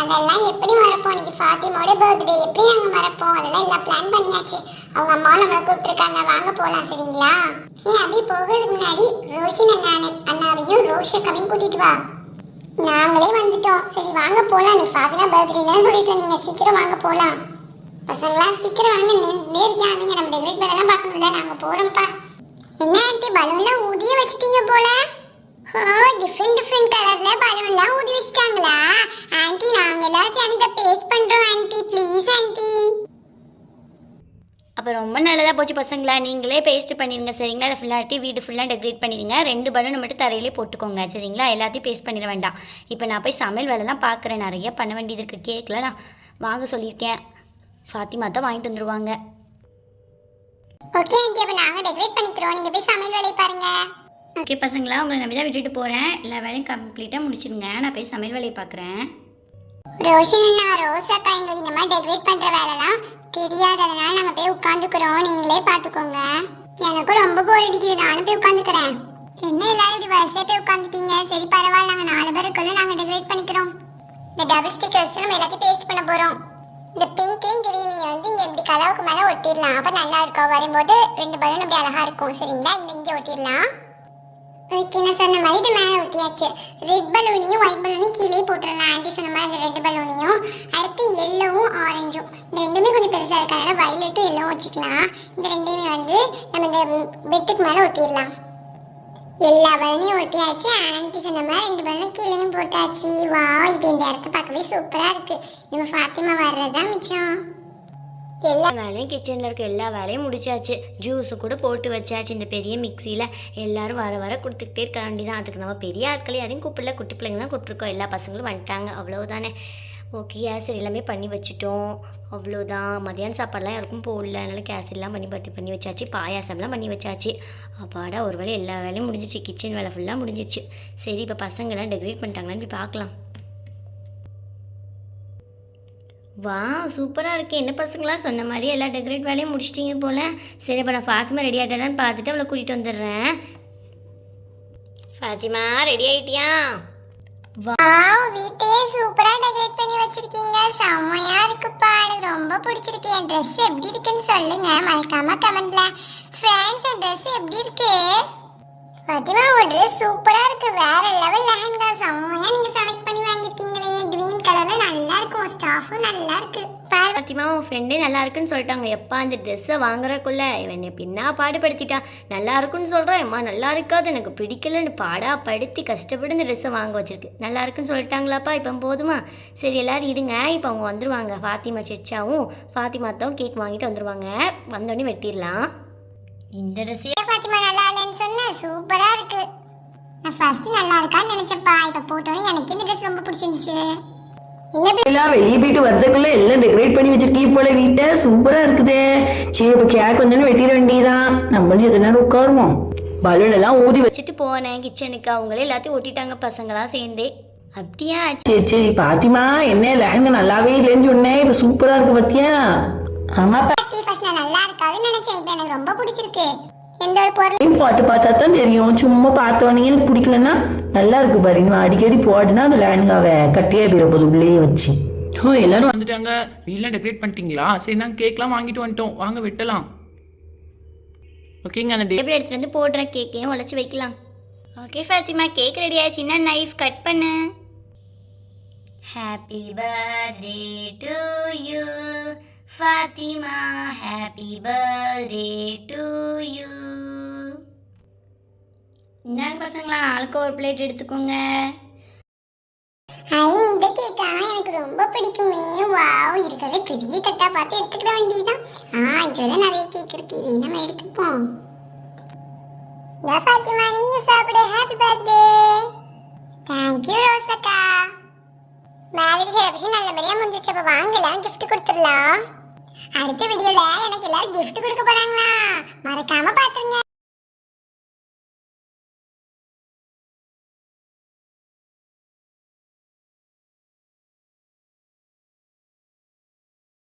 அதெல்லாம் எப்படி மறப்போம்? இன்னைக்கு ஃபாத்திமாவோட பர்த்டே எப்படி நாங்க மறப்போம்? அதெல்லாம் எல்லாம் பிளான் பண்ணியாச்சு. அவங்க அம்மா நம்மளை கூப்பிட்டுருக்காங்க. வாங்க போகலாம் சரிங்களா? ஏன் அப்படி போகிறதுக்கு முன்னாடி ரோஷன் அண்ணா அண்ணாவையும் ரோஷக்காவையும் கூட்டிட்டு வா. நாங்களே வந்துட்டோம். சரி வாங்க போகலாம் நீ ஃபாத்திமா பர்த்டேன்னு சொல்லிட்டு வந்தீங்க சீக்கிரம் வாங்க போகலாம் பசங்களா? சீக்கிரம் வாங்க. நேருக்கு ஆனீங்க நம்ம டெலிவரி பண்ணலாம் பார்க்கணும்ல. நாங்கள் போகிறோம்ப்பா என்ன ஆண்டி பலூன்லாம் ஊதிய வச்சிட்டீங்க போல. ஓ டிஃப்ரெண்ட் டிஃப்ரெண்ட் கலரில் பலூன்லாம் ஊதி வச்சிட்டாங்களா? ஆண்டி நாங்களாம் எல்லாம் சேர்ந்து பேஸ்ட் ஆண்டி ப்ளீஸ் ஆண்டி அப்போ ரொம்ப நல்லதாக போச்சு பசங்களா. நீங்களே பேஸ்ட் பண்ணிடுங்க சரிங்களா? அதை ஃபுல்லாட்டி வீடு ஃபுல்லாக டெக்கரேட் பண்ணிடுங்க. ரெண்டு பலூன் மட்டும் தரையிலே போட்டுக்கோங்க சரிங்களா? எல்லாத்தையும் பேஸ்ட் பண்ணிட வேண்டாம். இப்போ நான் போய் சமையல் வேலைலாம் பார்க்குறேன். நிறைய பண்ண வேண்டியது இருக்குது கேக்கில் நான் வாங்க சொல்லியிருக்கேன். ஃபாத்திமா தான் வாங்கிட்டு வந்துருவாங்க. ஓகே ஆண்டி அப்ப நாங்க டெக்கரேட் பண்ணிக்கிறோம். நீங்க போய் சமையல் வேலையை பாருங்க. ஓகே பசங்களா உங்களை நம்பி தான் விட்டுட்டு போகிறேன் எல்லா வேலையும் கம்ப்ளீட்டாக முடிச்சிடுங்க. நான் போய் சமையல் வேலையை பார்க்குறேன். ரோஷன் அக்கா எங்களுக்கு இந்த மாதிரி டெக்கரேட் பண்ற வேலைலாம் தெரியாததுனால நாங்க போய் உட்காந்துக்கிறோம் நீங்களே பாத்துக்கோங்க எனக்கும் ரொம்ப போர் அடிக்குது. நானும் போய் உட்காந்துக்கிறேன் என்ன எல்லாரும் இப்படி வரிசையா போய் உட்காந்துட்டீங்க சரி பரவாயில்ல. நாங்க நாலு பேர் இருக்கோம் நாங்க டெக்கரேட் பண்ணிக்கிறோம். இந்த டபுள் ஸ்டிக்கர்ஸ் நம்ம எல்லாத்தையும் பேஸ்ட் பண்ண போறோம். இந்த பிங்கையும் கிரீனையும் வந்து இங்கே இப்படி கதவுக்கு மேலே ஒட்டிடலாம். அப்போ நல்லா இருக்கும். வரும்போது ரெண்டு பலூன் அப்படி அழகாக இருக்கும். சரிங்களா? இங்கே இங்கே ஒட்டிடலாம். ஓகே நான் சொன்ன மாதிரி இது மேலே ஒட்டியாச்சு. ரெட் பலூனையும் ஒயிட் பலூனையும் கீழே போட்டுடலாம். ஆண்டி சொன்ன மாதிரி அந்த ரெட் பலூனையும் அடுத்து எல்லோவும் ஆரஞ்சும் இந்த ரெண்டுமே கொஞ்சம் பெருசாக இருக்கிறதுனால வயலட்டும் எல்லோவும் வச்சுக்கலாம். இந்த ரெண்டையுமே வந்து நம்ம இந்த பெட்டுக்கு மேலே ஒட்டிடலாம். எல்லா பலனையும் ஒட்டியாச்சு. ஆண்டி சொன்ன மாதிரி ரெண்டு பலனும் கீழேயும் போட்டாச்சு. வா இப்போ இந்த இடத்த பார்க்கவே சூப்பராக இருக்கு. நம்ம ஃபாத்திமா வர்றதுதான் மிச்சம்? எல்லா வேலையும் கிச்சனில் இருக்க எல்லா வேலையும் முடிச்சாச்சு. ஜூஸு கூட போட்டு வச்சாச்சு இந்த பெரிய மிக்சியில் எல்லாரும் வர வர கொடுத்துக்கிட்டே இருக்க வேண்டியதான் அதுக்கு நம்ம பெரிய ஆட்கள் யாரையும் கூப்பிடல. குட்டி பிள்ளைங்க தான் கூப்பிட்ருக்கோம் எல்லா பசங்களும் வந்துட்டாங்க. அவ்வளோதானே ஓகே கேஸ் எல்லாமே பண்ணி வச்சுட்டோம். அவ்வளோதான் மதியானம் சாப்பாடுலாம் யாருக்கும் போடல. அதனால கேசரிலாம் பண்ணி பட்டி பண்ணி வச்சாச்சு. பாயாசம்லாம் பண்ணி வச்சாச்சு. அப்பாடா ஒரு வேலை எல்லா வேலையும் முடிஞ்சிச்சு. கிச்சன் வேலை ஃபுல்லாக முடிஞ்சிச்சு. சரி இப்போ பசங்கள்லாம் டெக்கரேட் பண்ணிட்டாங்களான்னு போய் பார்க்கலாம். வா சூப்பராக இருக்கு. என்ன பசங்களா? சொன்ன மாதிரி எல்லா டெக்கரேட் வேலையும் முடிச்சிட்டிங்க போல. சரி இப்போ நான் ஃபாத்திமா ரெடி ஆகிட்டான்னு பார்த்துட்டு அவளை கூட்டிகிட்டு வந்துடுறேன். ஃபாத்திமா ரெடி ஆகிட்டியா வாவ் வீட்டையே சூப்பரா டெக்கரேட் பண்ணி வச்சிருக்கீங்க. செம்மையா இருக்குப்பா. எனக்கு ரொம்ப பிடிச்சிருக்கு. என் Dress எப்படி இருக்குன்னு சொல்லுங்க. மறக்காம கமெண்ட்ல. ஃப்ரெண்ட்ஸ் என் Dress எப்படி இருக்கு? பாத்திமா உன் ட்ரெஸ் சூப்பரா இருக்கு. வேற லெவல் லெஹங்கா செம்மையா நீங்க செலக்ட் பண்ணி வாங்கிருக்கீங்களே கிரீன் கலர்ல நல்லா இருக்கும். ஸ்டாஃபும் நல்லா இருக்கு. பாரு ஃபாத்திமா உன் ஃப்ரெண்டே நல்லா இருக்குன்னு சொல்லிட்டாங்க. எப்பா அந்த ட்ரெஸ்ஸை வாங்குறக்குள்ள இவன் பின்னா பாடுபடுத்திட்டா? நல்லா இருக்குன்னு சொல்கிறான் எம்மா நல்லா இருக்காது. எனக்கு பிடிக்கலன்னு பாடா படுத்தி கஷ்டப்பட்டு இந்த ட்ரெஸ்ஸை வாங்க வச்சிருக்கு. நல்லா இருக்குன்னு சொல்லிட்டாங்களாப்பா? இப்போ போதுமா? சரி எல்லோரும் இருங்க. இப்போ அவங்க வந்துருவாங்க. ஃபாத்திமா செச்சாவும் ஃபாத்திமா தான் கேக் வாங்கிட்டு வந்துருவாங்க. வந்தோடனே வெட்டிடலாம். இந்த ட்ரெஸ்ஸே ஃபாத்திமா நல்லா இல்லைன்னு சொன்னேன் சூப்பராக இருக்குது நான் ஃபஸ்ட்டு நல்லா இருக்கான்னு நினச்சப்பா இப்போ போட்டோன்னே எனக்கு இந்த ட்ரெஸ் ரொம்ப பிடிச்சிருந்துச்சு. வெளியே போயிட்டு வரதுக்குள்ள எல்லாம் டெக்கரேட் பண்ணி வச்சிருக்கீங்க போல வீட்டை. சூப்பரா இருக்குதே. சரி இப்போ கேக் வந்தோன்னு வெட்டிட வேண்டியதான் நம்மளும் எத்தனை நேரம் உட்காருவோம். பலூன் எல்லாம் ஊதி வச்சு வச்சுட்டு போனேன் கிச்சனுக்கு அவங்களே எல்லாத்தையும் ஒட்டிட்டாங்க பசங்களாம் சேர்ந்தே. அப்படியா? சரி சரி பாத்திமா என்ன லெஹங்கா நல்லாவே இல்லைன்னு சொன்னேன். இப்போ சூப்பரா இருக்கு பாத்தியா? நான் நல்லா இருக்காதுன்னு நினைச்சேன். இப்போ எனக்கு ரொம்ப பிடிச்சிருக்கு. எந்த ஒரு பொருள் போட்டு பார்த்தா தான் தெரியும். சும்மா பார்த்தோன்னே பிடிக்கலன்னா நல்லா இருக்கு பாரு. இனிமே அடிக்கடி போட்டுனா அந்த லெஹங்காவை கட்டியே போயிட உள்ளே வச்சு. ஓ எல்லாரும் வந்துட்டாங்க. வீடெலாம் டெக்கரேட் பண்ணிட்டீங்களா? சரி நாங்கள் கேக்லாம் வாங்கிட்டு வந்துட்டோம். வாங்க வெட்டலாம். ஓகேங்க அந்த டேபிள் எடுத்துட்டு வந்து போடுற கேக்கையும் உழைச்சி வைக்கலாம். ஓகே ஃபாத்திமா கேக் ரெடி ஆயிடுச்சு. என்ன நைஃப் கட் பண்ணு? Happy birthday to you Fathima happy birthday to you இந்தாங்க பசங்களா ஆளுக்கு ஒரு பிளேட் எடுத்துக்கோங்க. ஐ இந்த கேக்கா எனக்கு ரொம்ப பிடிக்குமே. வாவ் இருக்கிறத பெரிய தட்டா பார்த்து எடுத்துக்கிட வேண்டியதுதான். ஆ இதுல நிறைய கேக் இருக்கு இதை நம்ம எடுத்துப்போம். ஃபாத்திமா நீயும் சாப்பிடு. ஹாப்பி பர்த்டே தேங்க்யூ ரோசக்கா. மேரேஜ் செலிப்ரேஷன் நல்லபடியா முடிஞ்சிச்சு அப்போ வாங்க எல்லாம் கிஃப்ட் கொடுத்துடலாம். அடுத்த வீடியோல எனக்கு எல்லாரும் கிஃப்ட் கொடுக்க போறாங்களா? மறக்காம பாத்துருங்க.